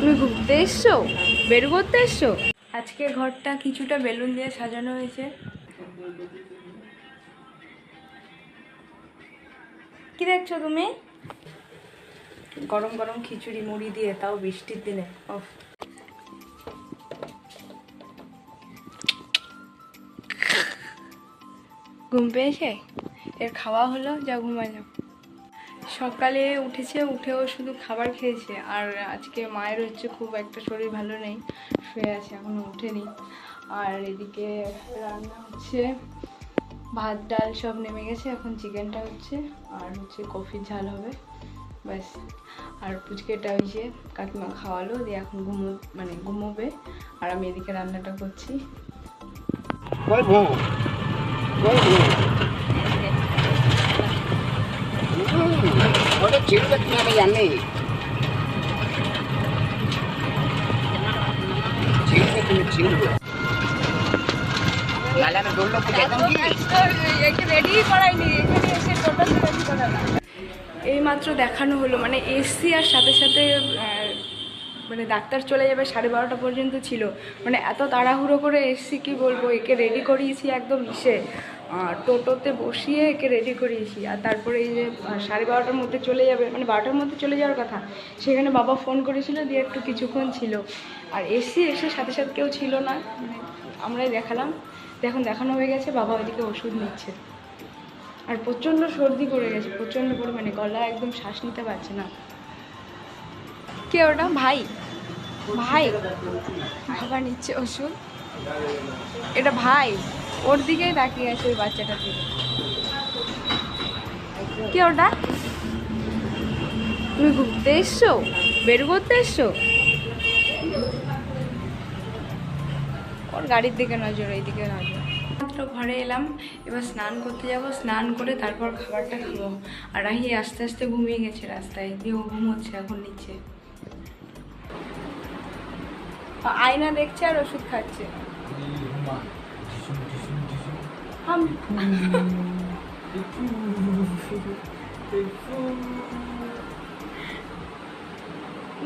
তুমি ঘুরতে এসছো? বের করতে এসছো? আজকে ঘরটা কিছুটা বেলুন দিয়ে সাজানো হয়েছে। কি দেখছ তুমি? গরম গরম খিচুড়ি মুড়ি দিয়ে, তাও বৃষ্টির দিনে। ওফ ঘুম পেয়েছে? এর খাওয়া হলো, যা ঘুমায় যাও সকালে উঠেছে, উঠেও শুধু খাবার খেয়েছে। আর আজকে মায়ের হচ্ছে খুব একটা শরীর ভালো নেই, শুয়ে আছে, এখনও উঠেনি। আর এদিকে রান্না হচ্ছে, ভাত, ডাল সব নেমে গেছে, এখন চিকেনটা হচ্ছে, আর হচ্ছে কফির ঝাল হবে, ব্যাস। আর পুচকেটা ওই যে কাকিমা খাওয়ালো, দিয়ে এখন ঘুমো মানে ঘুমোবে, আর আমি এদিকে রান্নাটা করছি। আমি দৌড়লো কি দেখুন কি? রেডি করাইনি এখানে এসে টোটাল রেডি করালাম। এই মাত্র দেখানো হলো মানে এসি আর সাথে সাথে মানে ডাক্তার চলে যাবে সাড়ে বারোটা পর্যন্ত ছিল। মানে এত তাড়াহুড়ো করে এসছি, কি বলব? একে রেডি করিয়েছি একদম ইসে। টোটোতে বসিয়ে একে রেডি করিয়েছি। আর তারপরে এই যে সাড়ে বারোটার মধ্যে চলে যাবে মানে বারোটার মধ্যে চলে যাওয়ার কথা। সেখানে বাবা ফোন করেছিল দিয়ে একটু কিছুক্ষণ ছিল। আর এসছি, এসে সাথে সাথে কেউ ছিল না। মানে আমরাই দেখালাম। এখন দেখানো হয়ে গেছে, বাবা ওইদিকে ওষুধ নিচ্ছে। আর প্রচণ্ড সর্দি করে গেছে, প্রচণ্ড পরিমাণে। গলা একদম শ্বাস নিতে পারছে না। কে ওটা? ভাই? ভাই বাবা নিচ্ছে ওষুধ? এটা ভাই, ওর দিকেই তাকিয়ে আছে ওই বাচ্চাটার দিকে কে ওটা? তুমি ঘুরতে এসছো? বের করতে এসছো? ওর গাড়ির দিকে নজর ওই দিকে নজর। মাত্র ঘরে এলাম, এবার স্নান করতে যাব, স্নান করে তারপর খাবারটা খাব। আর রাহি আস্তে আস্তে ঘুমিয়ে গেছে রাস্তায়, দিয়ে ও ঘুমোচ্ছে, এখন নিচে আয়না দেখছে আর ওষুধ খাচ্ছে।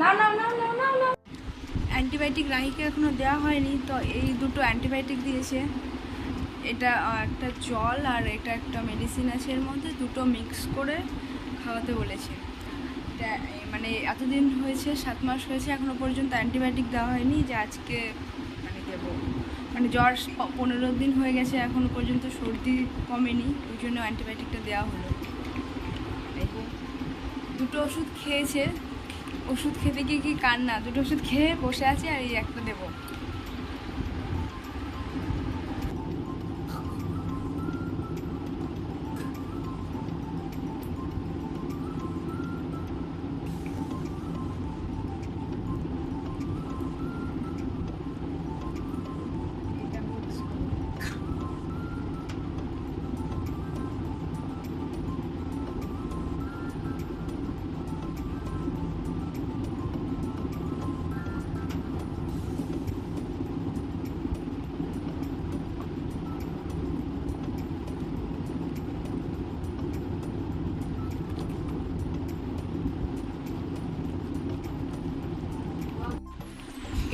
না না না না না না। অ্যান্টিবায়োটিক রাহিকে এখনও দেওয়া হয়নি, তো এই দুটো অ্যান্টিবায়োটিক দিয়েছে। এটা একটা জল আর এটা একটা মেডিসিন আছে এর মধ্যে, দুটো মিক্স করে খাওয়াতে বলেছে। মানে এতদিন হয়েছে, সাত মাস হয়েছে এখনও পর্যন্ত অ্যান্টিবায়োটিক দেওয়া হয়নি যে আজকে মানে দেবো। মানে জ্বর পনেরো দিন হয়ে গেছে, এখনও পর্যন্ত সর্দি কমেনি, ওই জন্য অ্যান্টিবায়োটিকটা দেওয়া হলো। দুটো ওষুধ খেয়েছে। ওষুধ খেতে গিয়ে কি কান্না? দুটো ওষুধ খেয়ে বসে আছে আর এই একটা দেবো।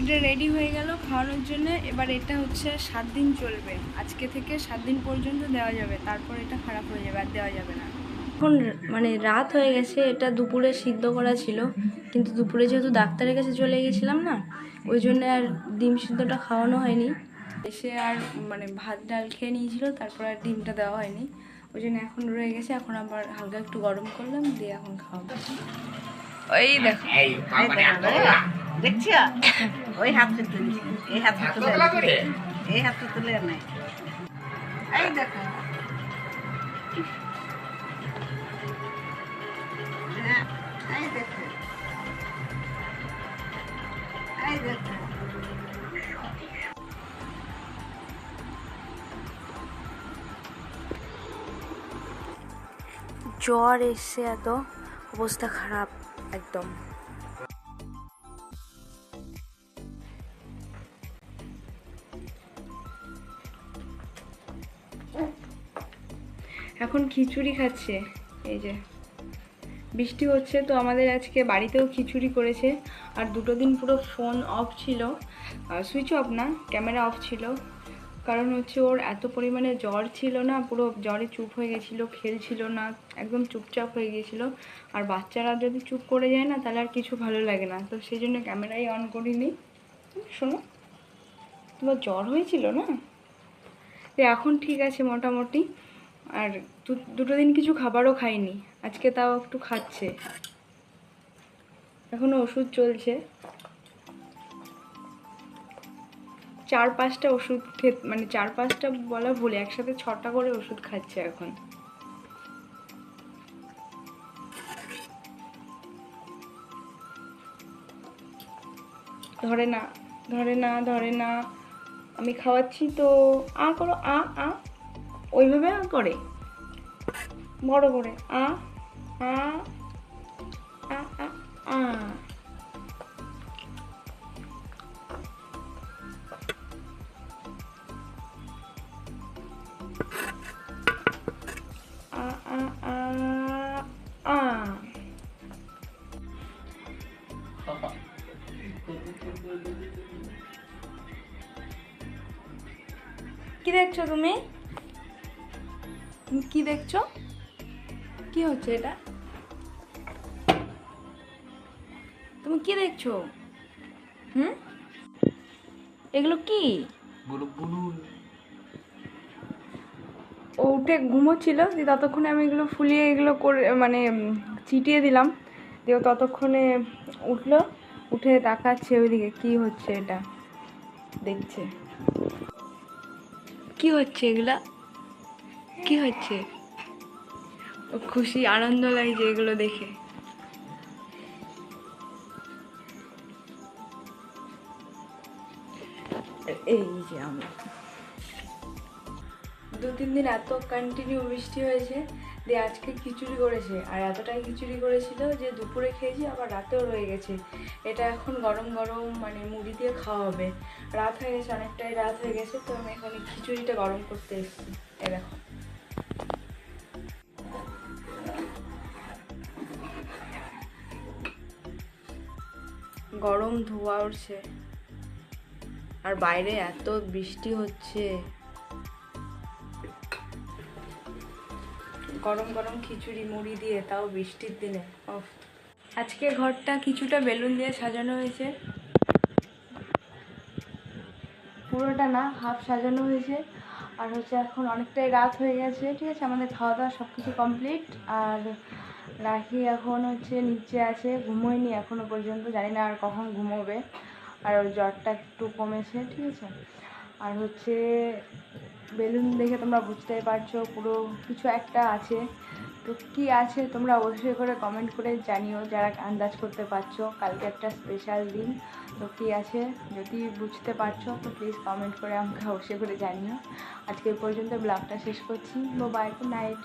এটা রেডি হয়ে গেল খাওয়ানোর জন্য এবার এটা হচ্ছে সাত দিন চলবে আজকে থেকে সাত দিন পর্যন্ত দেওয়া যাবে তারপর এটা খারাপ হয়ে যাবে আর দেওয়া যাবে না এখন মানে রাত হয়ে গেছে এটা দুপুরে সিদ্ধ করা ছিল কিন্তু দুপুরে যেহেতু ডাক্তারের কাছে চলে গেছিলাম না ওই জন্য আর ডিম সিদ্ধটা খাওয়ানো হয়নি এসে আর মানে ভাত ডাল খেয়ে নিয়েছিল তারপর আর ডিমটা দেওয়া হয়নি ওই জন্য এখন রয়ে গেছে এখন আবার হালকা একটু গরম করলাম দিয়ে এখন খাওয়াবো ওই দেখো দেখছ ওই হাতটা তুলি এই হাতটা তুলে এই হাতটা তুলে নাই এই দেখো। হ্যাঁ, এই দেখো। এই দেখো। জ্বর এসছে এত অবস্থা খারাপ একদম। এখন খিচুড়ি খাচ্ছে। এই যে। বৃষ্টি হচ্ছে তো আমাদের আজকে বাড়িতেও খিচুড়ি করেছে। আর দুটো দিন পুরো ফোন অফ ছিল। সুইচ অফ না, ক্যামেরা অফ ছিল। কারণ হচ্ছে ওর এত পরিমাণে জ্বর ছিল না, পুরো জ্বরে চুপ হয়ে গেছিল, খেলছিল না, একদম চুপচাপ হয়ে গিয়েছিল আর বাচ্চারা যদি চুপ করে যায় না, তাহলে আর কিছু ভালো লাগে না। তো সেই জন্য ক্যামেরাই অন করিনি। শোনো, তোমার জ্বর হয়েছিল না? এখন ঠিক আছে মোটামুটি। আর দুটো দিন কিছু খাবারও খাইনি। আজকে তাও একটু খাচ্ছে। এখনও ওষুধ চলছে। চার পাঁচটা ওষুধ খেত মানে চার পাঁচটা বলা ভুলে, একসাথে ছটা করে ওষুধ খাচ্ছে এখন। ধরে না ধরে না ধরে না, আমি খাওয়াচ্ছি তো, আ করো, আ আ। ওইভাবে করে? বড় করে। আ আ আ আ। কি দেখছ তুমি? তুমি কি দেখছ? কি হচ্ছে এটা? তুমি কি দেখছ? হুম? এগুলো কি? ও উঠে ঘুমোচ্ছিল দিয়ে ততক্ষণে আমি এগুলো ফুলিয়ে এগুলো করে মানে চিটিয়ে দিলাম। দিয়ে ও ততক্ষণে উঠল উঠে তাকাচ্ছে ওইদিকে কি হচ্ছে এটা? দেখছে। কি হচ্ছে এগুলা? কি হচ্ছে? ও খুশি আনন্দ লাগছে এগুলো দেখে। এই যে আমরা দু তিন দিন এত কন্টিনিউ বৃষ্টি হয়েছে দিয়ে আজকে খিচুড়ি করেছে। আর এতটাই খিচুড়ি করেছিল যে দুপুরে খেয়েছি আবার রাতেও রয়ে গেছে। এটা এখন গরম গরম মানে মুড়ি দিয়ে খাওয়া হবে। রাত হয়ে গেছে অনেকটাই রাত হয়ে গেছে তো আমি এখন খিচুড়িটা গরম করতে এসেছি। এ দেখো। গরম ধোয়া উঠছে। আর বাইরে এত বৃষ্টি হচ্ছে। গরম গরম খিচুড়ি মুড়ি দিয়ে তাও বৃষ্টির দিনে আজকে ঘরটা কিছুটা বেলুন দিয়ে সাজানো হয়েছে। পুরোটা না, হাফ সাজানো হয়েছে। আর হচ্ছে এখন অনেকটাই রাত হয়ে গেছে, ঠিক আছে? আমাদের খাওয়া দাওয়া সব কিছু কমপ্লিট আর রাখি এখন হচ্ছে নিচে আছে, ঘুমোয়নি এখনও পর্যন্ত, জানি না আর কখন ঘুমোবে, আর ওর জ্বরটা একটু কমেছে, ঠিক আছে? আর হচ্ছে বেলুন দেখে তোমরা বুঝতেই পারছ, পুরো কিছু একটা আছে। তো কী আছে তোমরা অবশ্যই করে কমেন্ট করে জানিও, যারা আন্দাজ করতে পারছ, কালকে একটা স্পেশাল দিন। তো কি আছে? যদি বুঝতে পারছ, তো প্লিজ কমেন্ট করে আমাকে অবশ্যই করে জানিও। আজকে পর্যন্ত ব্লগটা শেষ করছি। Bye good night